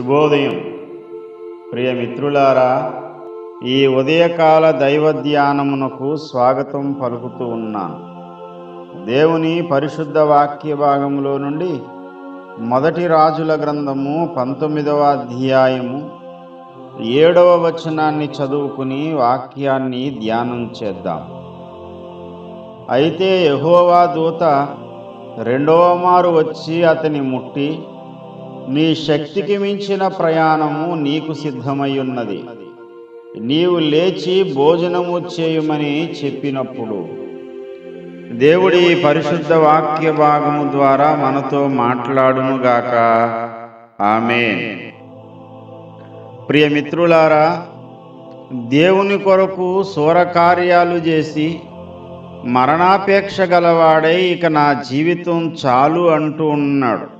శుభోదయం. ప్రియమిత్రులారా ఈ ఉదయకాల దైవ ధ్యానమునకు స్వాగతం పలుకుతూ ఉన్నాను. దేవుని పరిశుద్ధ వాక్య భాగంలో నుండి మొదటి రాజుల గ్రంథము పంతొమ్మిదవ అధ్యాయము ఏడవ వచనాన్ని చదువుకుని వాక్యాన్ని ధ్యానం చేద్దాం. అయితే యహోవా దూత రెండవ మారు వచ్చి అతని ముట్టి నీ శక్తికి మించిన ప్రయాణము నీకు సిద్ధమై ఉన్నది నీవు లేచి భోజనము చేయుమని చెప్పినప్పుడు దేవుడి పరిశుద్ధ వాక్య భాగము ద్వారా మనతో మాట్లాడునుగాక. ఆమె ప్రియమిత్రులారా దేవుని కొరకు సూరకార్యాలు చేసి మరణాపేక్ష గలవాడే ఇక నా జీవితం చాలు అంటూ ఉన్నాడు.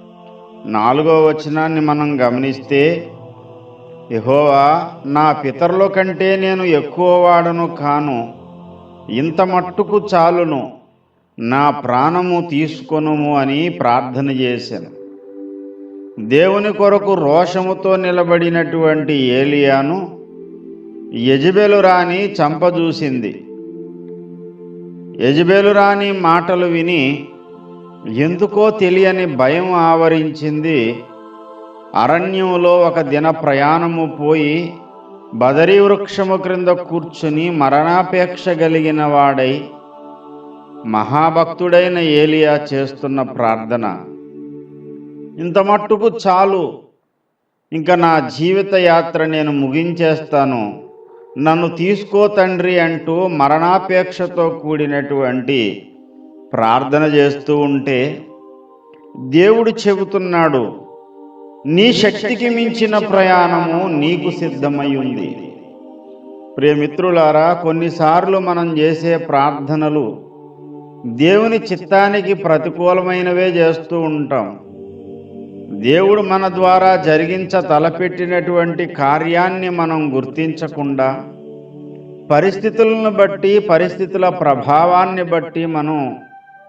నాలుగో వచనాన్ని మనం గమనిస్తే యహోవా నా పితరుల కంటే నేను ఎక్కువ వాడను కాను ఇంత మట్టుకు చాలును నా ప్రాణము తీసుకొనుము అని ప్రార్థన చేశాను. దేవుని కొరకు రోషముతో నిలబడినటువంటి ఏలియాను యజబెలు రాణి చంపజూసింది. యజబెలు రాణి మాటలు విని ఎందుకో తెలియని భయం ఆవరించింది. అరణ్యంలో ఒక దిన ప్రయాణము పోయి బదరీ వృక్షము క్రింద కూర్చుని మరణాపేక్ష కలిగిన వాడై మహాభక్తుడైన ఏలియా చేస్తున్న ప్రార్థన. ఇంత మట్టుకు చాలు. ఇంకా నా జీవిత యాత్ర నేను ముగించేస్తాను. నన్ను తీసుకో తండ్రి అంటూ మరణాపేక్షతో కూడినటువంటి ప్రార్థన చేస్తూ ఉంటే దేవుడు చెబుతున్నాడు నీ శక్తికి మించిన ప్రయాణము నీకు సిద్ధమై ఉంది. ప్రియమిత్రులారా కొన్నిసార్లు మనం చేసే ప్రార్థనలు దేవుని చిత్తానికి ప్రతికూలమైనవే చేస్తూ ఉంటాం. దేవుడు మన ద్వారా జరిగించ తలపెట్టినటువంటి కార్యాన్ని మనం గుర్తించకుండా పరిస్థితులను బట్టి పరిస్థితుల ప్రభావాన్ని బట్టి మనం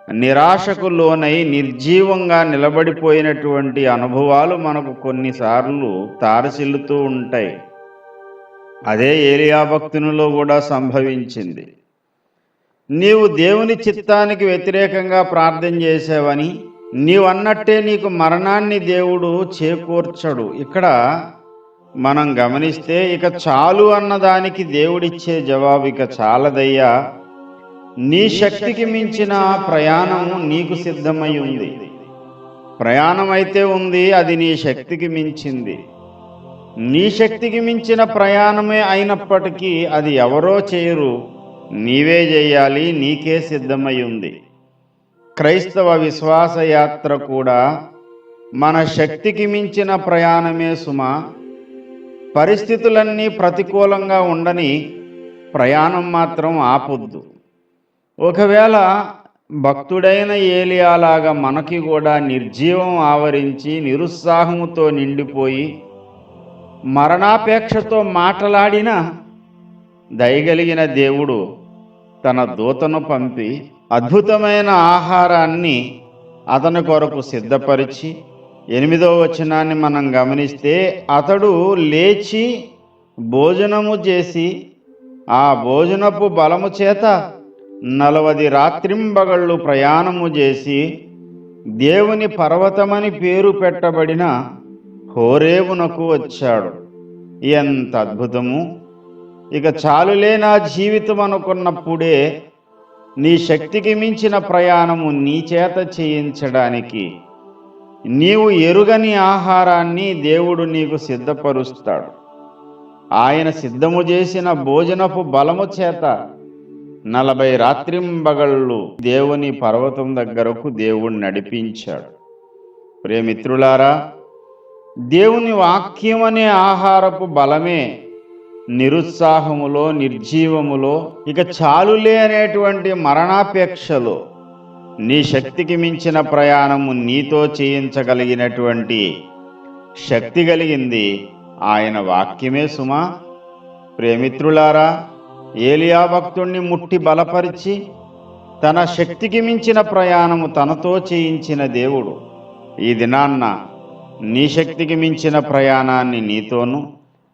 నిరాశకు లోనై నిర్జీవంగా నిలబడిపోయినటువంటి అనుభవాలు మనకు కొన్నిసార్లు తారసిల్లుతూ ఉంటాయి. అదే ఏలియా భక్తునిలో కూడా సంభవించింది. నీవు దేవుని చిత్తానికి వ్యతిరేకంగా ప్రార్థన చేసావని నీవన్నట్టే నీకు మరణాన్ని దేవుడు చేకూర్చడు. ఇక్కడ మనం గమనిస్తే ఇక చాలు అన్నదానికి దేవుడిచ్చే జవాబు ఇక చాలదయ్యా. నీ శక్తికి మించిన ప్రయాణం నీకు సిద్ధమై ఉంది. ప్రయాణం అయితే ఉంది అది నీ శక్తికి మించింది. నీ శక్తికి మించిన ప్రయాణమే అయినప్పటికీ అది ఎవరో చేయరు నీవే చేయాలి నీకే సిద్ధమై ఉంది. క్రైస్తవ విశ్వాస యాత్ర కూడా మన శక్తికి మించిన ప్రయాణమే సుమా. పరిస్థితులన్నీ ప్రతికూలంగా ఉండని ప్రయాణం మాత్రం ఆపొద్దు. ఒకవేళ భక్తుడైన ఏలియాలాగా మనకి కూడా నిర్జీవం ఆవరించి నిరుత్సాహముతో నిండిపోయి మరణాపేక్షతో మాట్లాడిన దయగలిగిన దేవుడు తన దూతను పంపి అద్భుతమైన ఆహారాన్ని అతని కొరకు సిద్ధపరిచి ఎనిమిదో వచనాన్ని మనం గమనిస్తే అతడు లేచి భోజనము చేసి ఆ భోజనపు బలము చేత నలవది రాత్రింబగళ్ళు ప్రయాణము చేసి దేవుని పర్వతమని పేరు పెట్టబడిన హోరేవునకు వచ్చాడు. ఎంత అద్భుతము! ఇక చాలులే నా జీవితం అనుకున్నప్పుడే నీ శక్తికి మించిన ప్రయాణము నీ చేత చేయించడానికి. నీవు ఎరుగని ఆహారాన్ని దేవుడు నీకు సిద్ధపరుస్తాడు. ఆయన సిద్ధము చేసిన భోజనపు బలము చేత నలభై రాత్రింబగళ్ళు దేవుని పర్వతం దగ్గరకు దేవుడు నడిపించాడు. ప్రేమిత్రులారా దేవుని వాక్యం అనే ఆహారపు బలమే నిరుత్సాహములో నిర్జీవములో ఇక చాలులే అనేటువంటి మరణాపేక్షలో నీ శక్తికి మించిన ప్రయాణము నీతో చేయించగలిగినటువంటి శక్తి కలిగింది ఆయన వాక్యమే సుమా. ప్రేమిత్రులారా ఏలియా భక్తుణ్ణి ముట్టి బలపరిచి తన శక్తికి మించిన ప్రయాణము తనతో చేయించిన దేవుడు. ఈ దినాన్న నీ శక్తికి మించిన ప్రయాణాన్ని నీతోనూ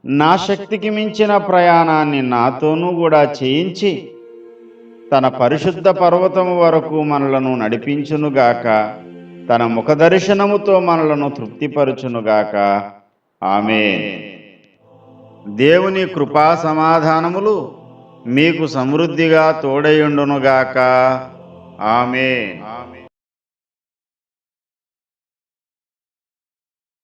నా శక్తికి మించిన ప్రయాణాన్ని నాతోనూ కూడా చేయించి తన పరిశుద్ధ పర్వతము వరకు మనలను నడిపించునుగాక తన ముఖ దర్శనముతో మనలను తృప్తిపరచునుగాక ఆమె దేవుని కృపా సమాధానములు మీకు సమృద్ధిగా తోడయుండునుగాక ఆమె ఆమె